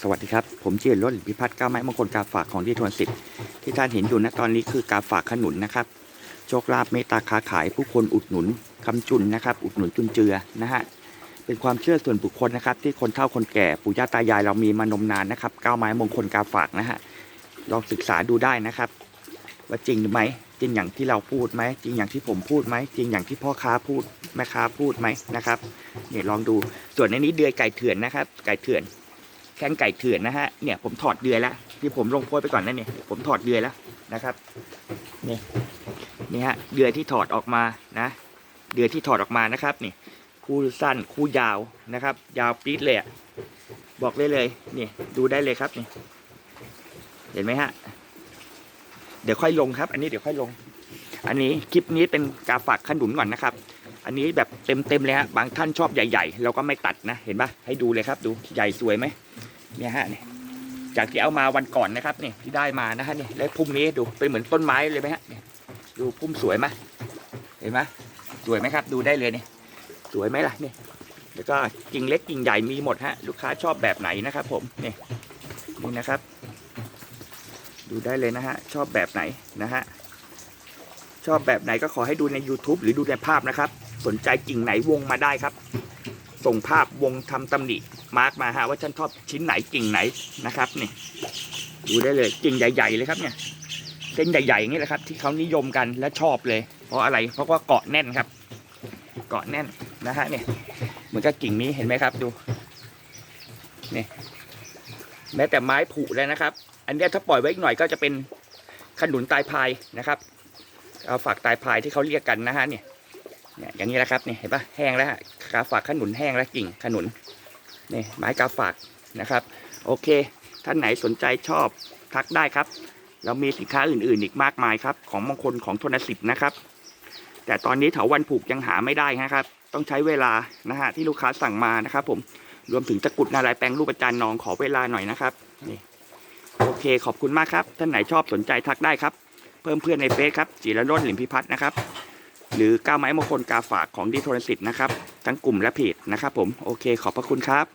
สวัสดีครับ ผมชื่อรถพิพัฒน์ก้าไม้มงคลกาฝากของที่ทวนสิทธิ์ที่ท่านเห็นอยู่ณตอนนี้คือกาฝากขนุนนะครับ โชคลาภเมตตาค้าขายผู้คนอุดหนุนคำจุนนะครับ อุดหนุนจุนเจือนะฮะเป็นความเชื่อส่วนบุคคลนะครับ ที่คนเฒ่าคนแก่ปู่ย่าตายายเรามีมานมนานนะครับก้าไม้มงคลกาฝากนะฮะลองศึกษาดูได้นะครับ ว่าจริงไหมจริงอย่างที่เราพูดไหมจริงอย่างที่ผมพูดไหมจริงอย่างที่พ่อค้าพูดแม่ค้าพูดไหมนะครับเนี่ยลองดูส่วนในนี้เดือยไก่เถื่อนนะครับ ไก่เถื่อน แข้งไก่เถื่อนนะฮะเนี่ยผมถอดเดือยแล้วที่ผมลงโพสไปก่อนนั่นเนี่ยผมถอดเดือยแล้วนะครับนี่นี่ฮะเดือยที่ถอดออกมานะเดือยที่ถอดออกมานะครับนี่คู่สั้นคู่ยาวนะครับ ยาวปี๊ดเลยอะบอกเลยเลยนี่ดูได้เลยครับนี่เห็นไหมฮะเดี๋ยวค่อยลงครับ อันนี้เดี๋ยวค่อยลง อันนี้คลิปนี้เป็นกาฝากขนุนก่อนนะครับ อันนี้แบบเต็มเต็มๆเลยฮะบางท่านชอบใหญ่ ๆ เราก็ไม่ตัดนะ เห็นปะให้ดูเลยครับ ดูใหญ่สวยไหม เนี่ยฮะเนี่ยจากที่เอามาวันก่อนนะครับเนี่ยที่ได้มานะฮะเนี่ยแล้วพุ่มนี้ดูเป็นเหมือนต้นไม้เลยไหมฮะเนี่ยดูพุ่มสวยไหมเห็นไหมสวยไหมครับ ดูได้เลยเนี่ยสวยไหมล่ะเนี่ยแล้วก็กิ่งเล็กกิ่งใหญ่มีหมดฮะลูกค้าชอบแบบไหนนะครับ ผมเนี่ยนี่นะครับ ดูได้เลยนะฮะชอบแบบไหนนะฮะชอบแบบไหนก็ขอให้ดูใน YouTube หรือดูในภาพนะครับ สนใจกิ่งไหนวงมาได้ครับ ส่งภาพวงทำตำหนิ มาร์กมาฮะว่าฉันชอบชิ้นไหนกิ่งไหนนะครับนี่ดูได้เลยกิ่งใหญ่ ๆ เลยครับเนี่ยเส้นใหญ่ๆอย่างนี้แหละครับ ที่เขานิยมกันและชอบเลย เพราะอะไรเพราะว่าเกาะแน่นครับ เกาะแน่นนะฮะเนี่ยเหมือนกับกิ่งนี้เห็นไหมครับดูนี่แม้แต่ไม้ผุแล้วนะครับ อันนี้ถ้าปล่อยไว้อีกหน่อยก็จะเป็นขนุนตายพายนะครับเอาฝากตายพายที่เขาเรียกกันนะฮะเนี่ยอย่างนี้แหละครับเนี่ยเห็นปะแห้งแล้วฮะกาฝากขนุนแห้งแล้วกิ่งขนุน นี่ไม้กาฝากนะครับ โอเค ท่านไหนสนใจชอบทักได้ครับ เรามีสินค้าอื่นๆ อีกมากมายครับ ของมงคลของทนสิทธิ์นะครับ แต่ตอนนี้เถาวันผูกยังหาไม่ได้นะครับ ต้องใช้เวลานะฮะที่ลูกค้าสั่งมานะครับ ผมรวมถึงตะกรุดนาลายแปลงรูปอาจารย์นองขอเวลาหน่อยนะครับนี่โอเค ขอบคุณมากครับ ท่านไหนชอบสนใจทักได้ครับ เพิ่มเพื่อนในเฟซครับจิรโรจน์หลิมพิพัฒน์นะครับ หรือก้าวไม้มงคลกาฝากของดีโทรสิทธิ์นะครับ ทั้งกลุ่มและเพจนะครับผมโอเคขอบพระคุณครับ